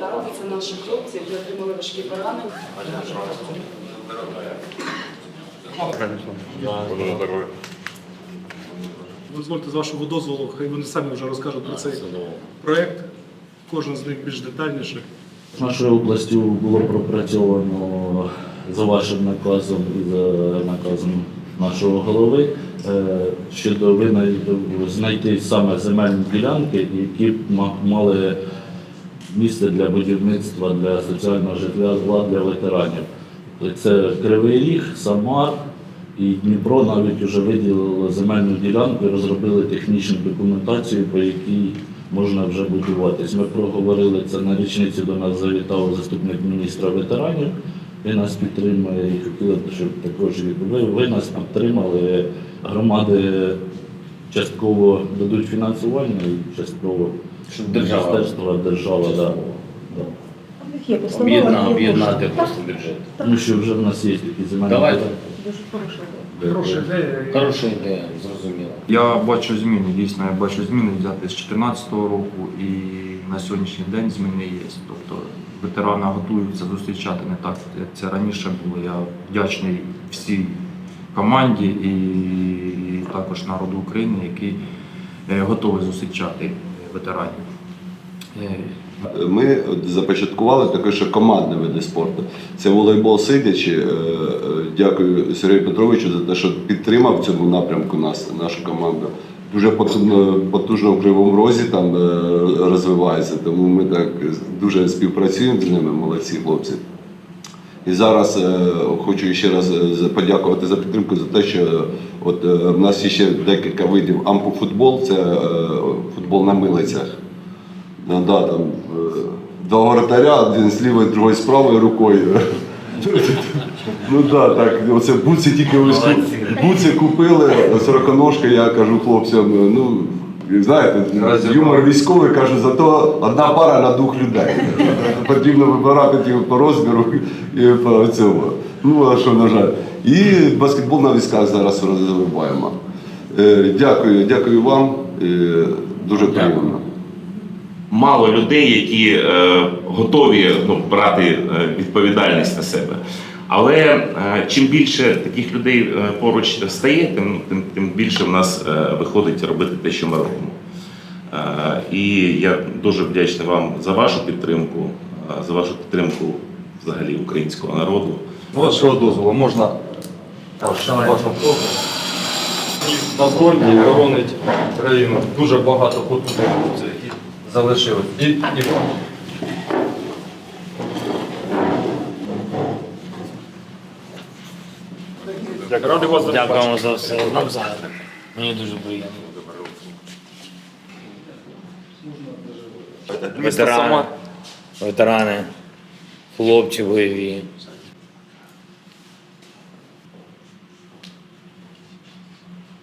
Так, це наші хлопці, які отримали важкі поранення. Дозвольте з вашого дозволу, хай вони самі вже розкажуть про цей проект. Кожен з них більш детальніше. З Нашою областю було пропрацьовано за вашим наказом і за наказом нашого голови щодо знайти саме земельні ділянки, які б мали місце для будівництва для соціального житла для ветеранів. Це Кривий Ріг, Самар і Дніпро навіть вже виділили земельну ділянку і розробили технічну документацію, по якій можна вже будуватись. Ми проговорили це на річниці до нас завітав заступник міністра ветеранів. Він нас підтримує і хотіли, б, щоб також і ви, ви нас підтримали. Громади частково дадуть фінансування і частково Щоб держава. міністерство, держава. Да. Да. У них є постанова, Об'єдна, є об'єднати кошти. просто бюджет. Тому що вже в нас є такі земельні Давайте. Дуже хороша ідея. Хороша ідея. Хороша ідея, зрозуміло. Я бачу зміни, дійсно, я бачу зміни взяти з 2014 року і на сьогоднішній день зміни є. Тобто ветерани готуються зустрічати не так, як це раніше було. Я вдячний всій команді і також народу України, які е, готові зустрічати ветеранів. Е, Ми започаткували таке, що командне види спорту. Це волейбол сидячи. Е, е, Дякую Сергію Петровичу за те, що підтримав в цьому напрямку нас, нашу команду. Дуже потужно, потужно в Кривому Розі там е, розвивається, тому ми так дуже співпрацюємо з ними, молодці хлопці. І зараз е, хочу ще раз е, подякувати за підтримку за те, що от е, в нас ще декілька видів ампуфутбол, це е, футбол на милицях. Да, там, е, два воротаря, один з лівою, другий з правою рукою. Ну да, так, оце буці тільки ось буці купили, сороконожка, я кажу хлопцям, ну, знаєте, юмор військовий, кажу, зато одна пара на двох людей. Потрібно вибирати по розміру і по цьому. Ну, а що, на жаль. І баскетбол на військах зараз розвиваємо. Е, Дякую, дякую вам. Е, Дуже приємно. Мало людей, які е, готові ну, брати е, відповідальність на себе. Але е, чим більше таких людей е, поруч стає, тим, тим, тим більше в нас е, виходить робити те, що ми робимо. Е, і я дуже вдячний вам за вашу підтримку, е, за вашу підтримку взагалі українського народу. Вашого дозволу можна ваш, вашу на фронті боронить країну дуже багато потужних які залишились. І, і Дякуємо за все. Мені дуже приємно. Ветерани, ветерани, хлопці бойові.